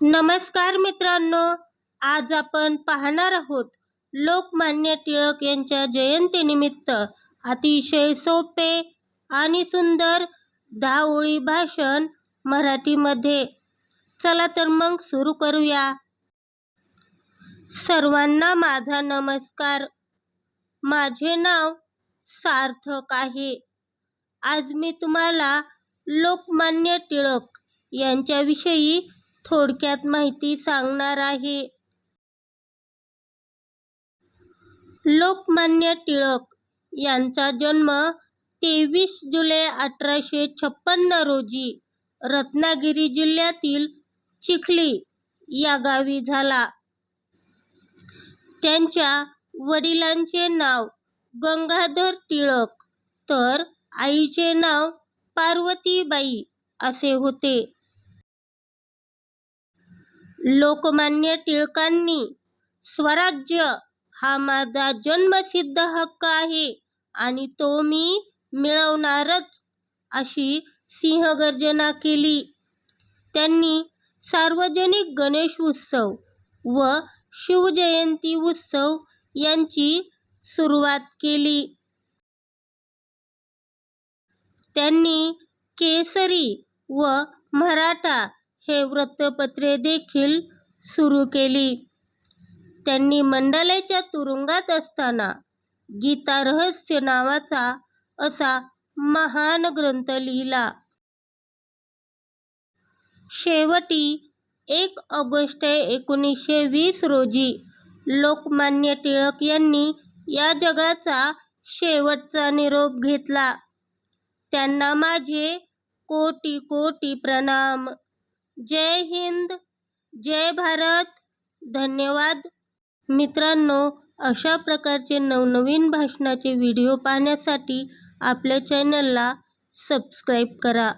नमस्कार मित्रांनो आज आपण पाहणार आहोत लोकमान्य टिळक यांच्या जयंतीनिमित्त अतिशय सोपे आणि सुंदर दहा ओळी भाषण मराठीमध्ये. चला तर मग सुरू करूया. सर्वांना माझा नमस्कार. माझे नाव सार्थक आहे. आज मी तुम्हाला लोकमान्य टिळक यांच्याविषयी थोडक्यात माहिती सांगणार आहे. लोकमान्य टिळक यांचा जन्म तेवीस जुलै अठराशे छप्पन्न रोजी रत्नागिरी जिल्ह्यातील चिखली या गावी झाला. त्यांच्या वडिलांचे नाव गंगाधर टिळक तर आईचे नाव पार्वतीबाई असे होते. लोकमान्य टिळकांनी. स्वराज्य हा माझा जन्मसिद्ध हक्क आहे आणि तो मी मिळवणारच अशी सिंहगर्जना केली. त्यांनी सार्वजनिक गणेश उत्सव व शिवजयंती उत्सव यांची सुरुवात केली. त्यांनी केसरी व मराठा हे वृत्तपत्रे देखील सुरू केली. त्यांनी मंडालेच्या तुरुंगात असताना गीता रहस्य नावाचा असा महान ग्रंथ लिहिला. शेवटी एक ऑगस्ट एकोणीसशे वीस रोजी लोकमान्य टिळक यांनी या जगाचा शेवटचा निरोप घेतला. त्यांना माझे कोटी कोटी प्रणाम. जय हिंद जय भारत. धन्यवाद. मित्रांनो अशा प्रकारचे नवनवीन भाषणाचे व्हिडिओ पाहण्यासाठी आपल्या चॅनलला सबस्क्राईब करा.